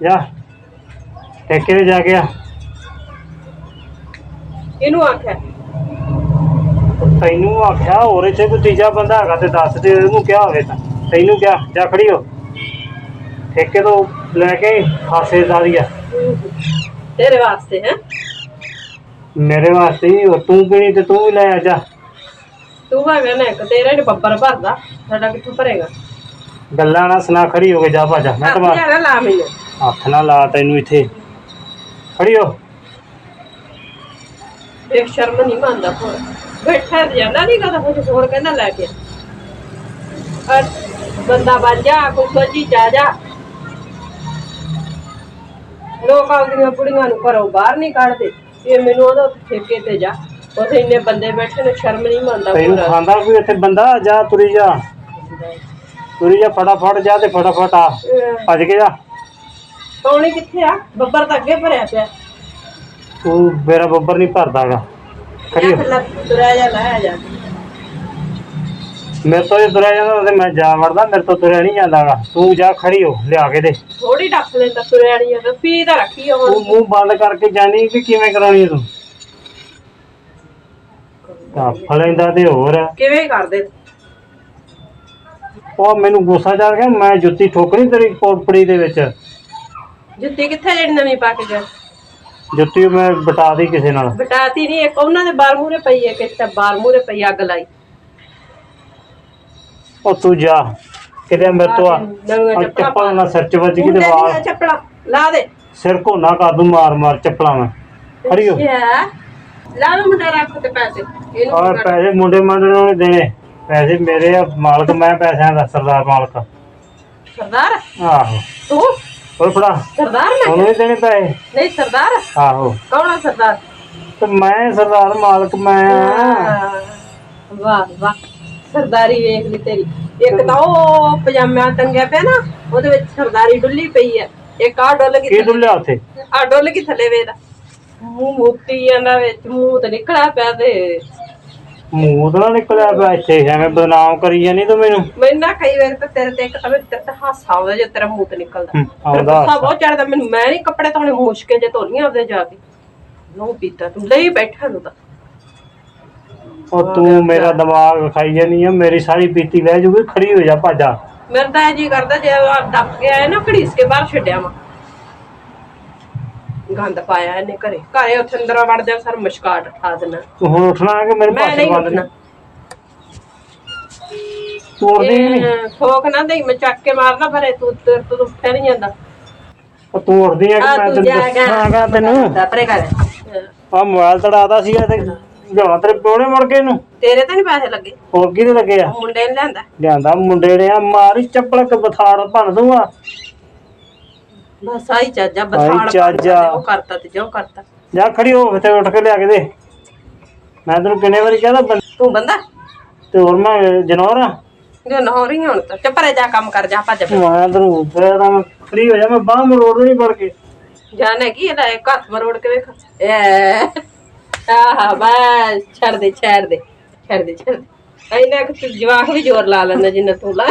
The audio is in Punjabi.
ਜਾ ਠੇਕੇ ਤੇ ਜਾ ਕੇ ਆ। ਇਹਨੂੰ ਆਖਿਆ? ਤੈਨੂੰ ਆਖਿਆ ਹੋਰ ਇੱਥੇ ਕੋਈ ਤੀਜਾ ਬੰਦਾ ਹੈਗਾ ਤੇ ਦੱਸ ਦੇ ਉਹਨੂੰ ਕਿਹਾ ਹੋਵੇ ਤਾਂ। ਤੈਨੂੰ ਕਿਹਾ ਜਾ ਖੜੀ ਹੋ। ਠੇਕੇ ਤੋਂ ਲੈ ਕੇ ਖਾਸੇ ਦਾਰੀ ਆ। ਤੇਰੇ ਵਾਸਤੇ ਹੈ? ਮੇਰੇ ਵਾਸਤੇ ਹੀ ਹੋਰ ਤੂੰ ਕਿਹੜੀ ਤੇ ਤੂੰ ਵੀ ਲੈ ਆ ਜਾ। ਤੂੰ ਹੈਗਾ ਨਾ ਇੱਕ ਤੇਰਾ ਨੀ ਬੱਬਰ ਭਰਦਾ ਸਾਡਾ ਕਿੱਥੋਂ ਭਰੇਗਾ? ਗੱਲਾਂ ਨਾ ਸੁਣਾ ਖੜੀ ਹੋ ਕੇ ਜਾ ਭਾਜਾ ਮੈਂ ਤਾਂ ਨਾ ਲਾ ਮੈਨੂੰ। ਹੱਥ ਨਾ ਲਾ ਤੈਨੂੰ ਇੱਥੇ। ਖੜੀ ਹੋ ਦੇਖ ਸ਼ਰਮ ਨਹੀਂ ਮੰਨਦਾ ਹੋਰ। ਬੈਠਾ ਜਾਂਦਾ ਨਹੀਂ ਕਦਾ ਕੁਝ ਹੋਰ ਕਹਿੰਦਾ ਲੈ ਕੇ। ਅਰ ਬੰਦਾ ਬਣ ਜਾ ਕੋਈ ਸੋਚੀ ਜਾ ਜਾ। ਲੋਕ ਆਪਦੀਆਂ ਕੁੜੀਆਂ ਨੂੰ ਘਰੋਂ ਬਾਹਰ ਨਹੀਂ ਕੱਢਦੇ। ਇਹ ਮੈਨੂੰ ਉਹਦਾ ਠੇਕੇ ਤੇ ਜਾ। ਉੱਥੇ ਇੰਨੇ ਬੰਦੇ ਬੈਠੇ ਨੇ ਸ਼ਰਮ ਨਹੀਂ ਮੰਨਦਾ ਤੈਨੂੰ ਪੂਰਾ ਖਾਂਦਾ ਕੋਈ ਇੱਥੇ ਬੰਦਾ? ਜਾ ਤੁਰੀ ਜਾ। ਤੁਰੀ ਜਾ ਫਟਾਫਟ ਜਾ ਤੇ ਫਟਾਫਟ ਆ। ਭੱਜ ਕੇ ਜਾ। ਕਿੱਥੇ ਆ? ਬੱਬਰ ਤਾਂ ਅੱਗੇ ਭਰਿਆ ਪਿਆ। ਤੂੰ ਮੇਰਾ ਬੱਬਰ ਨਹੀਂ ਭਰਦਾਗਾ। ਖੜੀ ਹੋ। ਲੈ ਤੁਰਿਆ ਜਾ ਲੈ ਜਾ। ਮੇਰੇ ਤੋਂ ਜੇ ਤੁਰਿਆ ਜਾਂਦਾ ਤੇ ਮੈਂ ਜਾ ਵੜਦਾ ਮੇਰੇ ਤੋਂ ਤੁਰਿਆ ਨਹੀਂ ਜਾਂਦਾਗਾ। ਤੂੰ ਜਾ ਖੜੀ ਹੋ ਲਿਆ ਕੇ ਦੇ। ਥੋੜੀ ਡੱਕ ਲੈਂਦਾ ਤੁਰਿਆ ਨਹੀਂ ਜਾਂਦਾ ਪੀ ਤਾਂ ਰੱਖੀ ਆ ਤੂੰ ਮੂੰਹ ਬੰਦ ਕਰਕੇ ਜਾਣੀ ਕਿ ਕਿਵੇਂ ਕਰਾਉਣੀ ਹੈ ਤੂੰ? ਤਾਂ ਫਲੈਂਦਾ ਤੇ ਹੋਰ। ਕਿਵੇਂ ਕਰਦੇ? ਉਹ ਮੈਨੂੰ ਗੁੱਸਾ ਚੜ ਗਿਆ ਮੈਂ ਜੁੱਤੀ ਠੋਕਣੀ ਤੇਰੀ ਕੋਪੜੀ ਦੇ ਵਿੱਚ। ਜੁੱਤੀ ਕਿੱਥੇ ਜਿਹੜੀ ਨਵੀਂ ਪਾ ਕੇ ਗਿਆ ਜੁੱਤੀ ਮੈਂ ਬਟਾ ਦੀ ਕਿਸੇ ਨਾਲ। ਬਟਾਤੀ ਨਹੀਂ ਇੱਕ ਉਹਨਾਂ ਦੇ ਬਾਰ ਮੂਰੇ ਪਈ ਹੈ ਕਿਤੇ ਬਾਰ ਮੂਰੇ ਪਈ ਅੱਗ ਲਾਈ। ਉਹ ਤੂੰ ਜਾ ਕਿਤੇ ਮੇਰੇ ਤੋਂ ਆ। ਨਵੀਆਂ ਆਹ ਚੱਪਲਾਂ ਚੱਪਲ ਨਾਲ ਸਿਰ ਚ ਵੱਜ ਗਈ ਮੁੰਡੇ ਤੇ ਦੀਆਂ ਵਾਲ। ਚੱਪਲਾਂ ਲਾ ਦੇ। ਸਿਰ ਘੋਨਾ ਕਰ ਦੂੰ ਮਾਰ ਮਾਰ ਚੱਪਲਾਂ ਮੈਂ। ਖੜੀ ਹੋ। ਅੱਛਾ। ਲਾ ਦੇ ਮੁੰਡਾ ਰੱਖ ਤੇ ਪੈਸੇ। ਇਹਨੂੰ ਔਰ ਪੈਸੇ ਮੁੰਡੇ ਮੰਡੇ ਨੂੰ ਨਹੀਂ ਦੇਣੇ। ਪੈਸੇ ਮੇਰੇ ਆ ਮਾਲਕ ਮੈਂ ਪੈਸਿਆਂ ਦਾ ਸਰਦਾਰ ਮਾਲਕ। ਸਰਦਾਰ? ਆਹੋ। ਤੂੰ? ਹੋਰ ਫੜਾ। ਸਰਦਾਰ ਮੈਂ ਉਹਨੂੰ ਦੇਣੇ ਪੈਸੇ। ਨਹੀਂ ਸਰਦਾਰ। ਆਹੋ। ਕੌਣ ਆ ਸਰਦਾਰ? ਤੇ ਮੈਂ ਸਰਦਾਰ ਮਾਲਕ ਮੈਂ। ਵਾਹ ਵਾਹ। ਸਰਦਾਰੀ ਵੇਖ ਲਈ ਤੇਰੀ। ਇੱਕ ਤਾਂ ਉਹ ਪਜਾਮਾ ਟੰਗਿਆ ਪਿਆ ਨਾ ਉਹਦੇ ਵਿੱਚ ਸਰਦਾਰੀ ਡੁੱਲੀ ਪਈ ਹੈ ਇੱਕ ਆ ਡੁੱਲ ਗਈ ਕੀ ਡੁੱਲਿਆ ਉੱਥੇ? ਆ ਡੁੱਲ ਗਈ ਥੱਲੇ ਵੇਦਾ ਮੂੰਹ ਮੁੱਤੀ ਜਾਂਦਾ ਵਿੱਚ ਮੂੰਹ ਤੇ ਨਿਕਲਿਆ ਪਿਆ ਤੇ ਮੂੰਹ ਤੋਂ ਨਾ ਨਿਕਲਿਆ ਪਿਆ ਇੱਥੇ ਐਵੇਂ ਬਦਨਾਮ ਕਰੀ ਜਾਨੀ ਤੂੰ ਮੈਨੂੰ। ਮੈਨੂੰ ਨਾ ਕਈ ਵਾਰ ਤਾਂ ਤੇਰੇ ਤੇ ਇੱਕ ਤਾਂ ਤੇਰੇ ਤੇ ਹਾਸਾ ਆਉਂਦਾ ਜੇ ਤੇਰਾ ਮੂੰਹ ਤੇ ਨਿਕਲਦਾ। ਆਉਂਦਾ ਗੁੱਸਾ ਬਹੁਤ ਚੜਦਾ ਮੈਨੂੰ ਮੈਂ ਨਹੀਂ ਕੱਪੜੇ ਧੋਣੇ ਮੁਸ਼ਕਿਲ ਜੇ ਧੋਲੀਆਂ ਆਪਦੇ ਜਾ ਕੇ। ਨੋ ਪੀਤਾ ਤੂੰ ਲਈ ਬੈਠਾ ਨੂੰ ਤਾਂ। ਉਹ ਤੂੰ ਮੇਰਾ ਦਿਮਾਗ ਖਾਈ ਜਾਨੀ ਆ ਮੇਰੀ ਸਾਰੀ ਪੀਤੀ ਲੈ ਜੂਗੀ ਖੜੀ ਹੋ ਜਾ ਭਾਜਾ। ਮੇਰਾ ਤਾਂ ਇਹ ਜੀ ਕਰਦਾ ਜੇ ਆ ਦੱਬ ਕੇ ਆਇਆ ਨਾ ਘੜੀਸ ਕੇ ਬਾਹਰ ਛੱਡਿਆ ਵਾ ਗੰਦ ਪਾਇਆ ਇਹਨੇ ਘਰੇ। ਘਰੇ ਉੱਥੇ ਅੰਦਰ ਵੜ ਜਾ ਸਰ ਮੁਸ਼ਕਾਟ ਠਾ ਦੇਣਾ। ਤੂੰ ਹੁਣ ਉੱਠਣਾ ਕਿ ਮੇਰੇ ਮੈਂ ਪਾਸੇ ਨਹੀਂ ਬੰਦ ਉੱਠਣਾ। ਤੂੰ ਉੱਠਦੀ ਹੀ ਨਹੀਂ? ਇਹ ਠੋਕ ਨਾ ਦੇਈ ਮੈਂ ਚੱਕ ਕੇ ਮਾਰਨਾ ਫਰੇ ਤੂੰ ਤੂੰ ਤੂੰ ਉੱਠਿਆ ਨਹੀਂ ਜਾਂਦਾ। ਉਹ ਤੂੰ ਉੱਠਦੀ ਆ ਕਿ ਮੈਂ ਤੈਨੂੰ ਦੱਸਾਂਗਾ ਤੈਨੂੰ? ਦਪਰੇ ਕਰ ਆ। ਮੋਬਾਈਲ ਤੜਾਦਾ ਸੀਗਾ ਤੇ ਲਿਆਉਣਾ ਤੇਰੇ ਪਿਓਨੇ ਮੁੜ ਕੇ ਇਹਨੂੰ। ਤੇਰੇ ਤਾਂ ਨਹੀਂ ਪੈਸੇ ਲੱਗੇ? ਹੋਰ ਕਿਹਦੇ ਲੱਗੇ ਆ? ਮੁੰਡੇ ਨੇ ਲਿਆਂਦਾ। ਲਿਆਂਦਾ ਮੁੰਡੇ ਨੇ ਆ ਮਾਰੀ ਚੱਪਲ ਕੇ ਬਥਾੜ ਭੰਨ ਦੂੰਗਾ। ਬਸ ਆਈ ਚਾਜਾ ਬਸਾੜ ਚਾਚਾ। ਉਹ ਕਰਤਾ ਤੇ ਜੋ ਕਰਤਾ। ਜਾ ਖੜੀ ਹੋ ਤੇ ਉੱਠ ਕੇ ਲਿਆ ਕੇ ਦੇ। ਮੈਂ ਤੈਨੂੰ ਕਿੰਨੇ ਵਾਰੀ ਕਹਦਾ ਤੂੰ ਬੰਦਾ? ਤੇ ਹੋਰ ਮੈਂ ਜਨੌਰ ਆ। ਜੋ ਨਾ ਰਹੀ ਹੁਣ ਤਾਂ। ਚੱਪਰੇ ਜਾ ਕੰਮ ਕਰ ਜਾ ਭੱਜ ਮੈਂ ਤੈਨੂੰ ਫਿਰ ਤਾਂ ਮੈਂ ਫ੍ਰੀ ਹੋ ਜਾ ਮੈਂ ਬਾਹਰ ਮਰੋੜ ਨਹੀਂ ਪੜ ਕੇ ਜਾਣੇ ਕੀ ਇਹਦਾ ਇੱਕ ਹੱਥ ਮਰੋੜ ਕੇ ਵੇਖ। ਐ ਆਹ ਬਸ ਛੱਡ ਦੇ ਛੱਡ ਦੇ ਛੱਡ ਦੇ ਛੱਡ ਦੇ। ਐਨਾ ਕਿ ਤੂੰ ਜਵਾਕ ਵੀ ਜ਼ੋਰ ਲਾ ਲੈਂਦਾ ਜਿੰਨਾ ਤੂੰ ਲਾ।